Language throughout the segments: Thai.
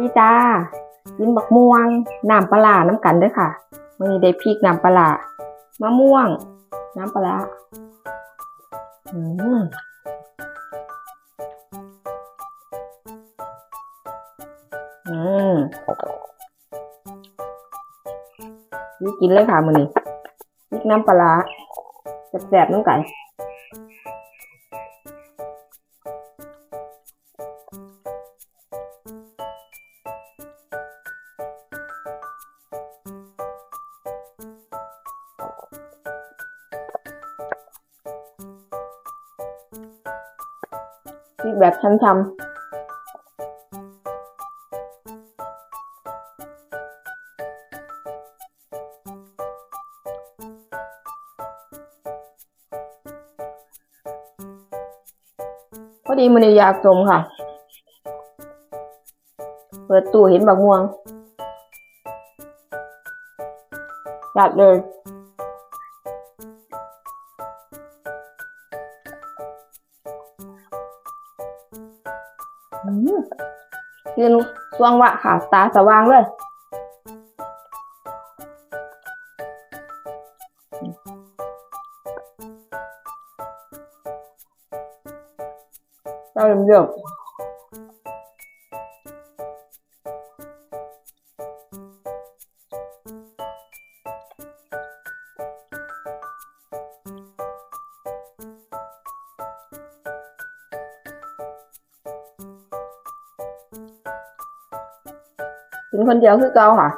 ีจ้ากินบักม่วงน้ำปลาน้ำกันด้อค่ะมีได้พริกน้ำปลามะม่วง น้ำปลาอืมอืมนี่กินเลยค่ะมือนี้พริกน้ำปลาแซ่บๆน้ำกันพริก แบบช้ำๆพอดีมันอยากจมค่ะ เปิดตู้เห็นบักม่วงจัดเลย ยืนสว่างวะค่ะ ตาสว่างเลยเจ้าเรื่อ กินคนเดียวคือเก่าค่ะ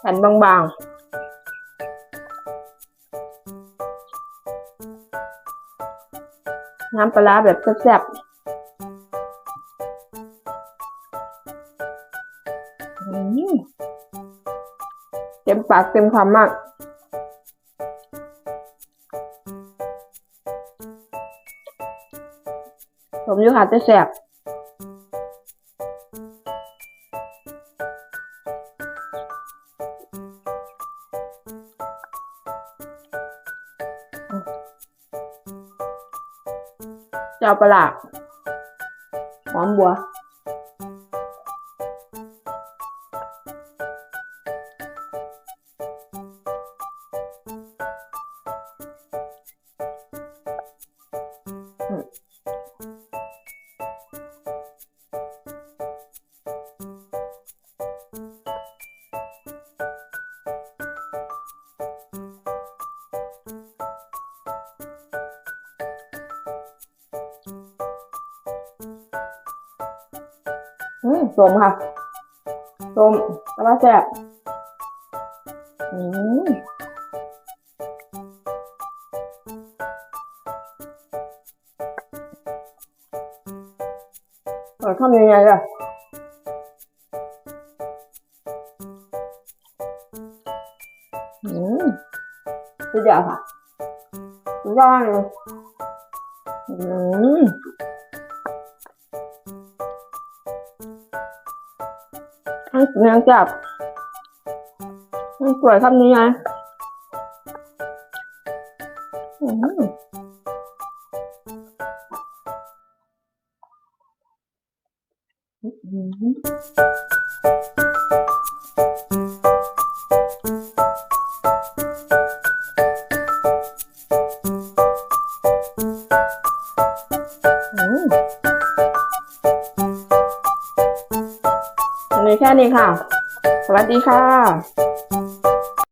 แผ่นบางๆน้ำปลาร้าแบบแซ่บๆ เต็มปากเต็มคำมากผมอยู่ค่ะจะแซ่บเจ้าประหลาดหอมบัว อืมสมค่ะสมแล้วก็แซ่บอืม เปิดทำยังไงล่ะอืมสุดยอดค่ะสุดยอดเลยอืมทั้งเนื้อจับทั้งสวยคำนี้ไงอืม มีแค่นี้ค่ะ สวัสดีค่ะ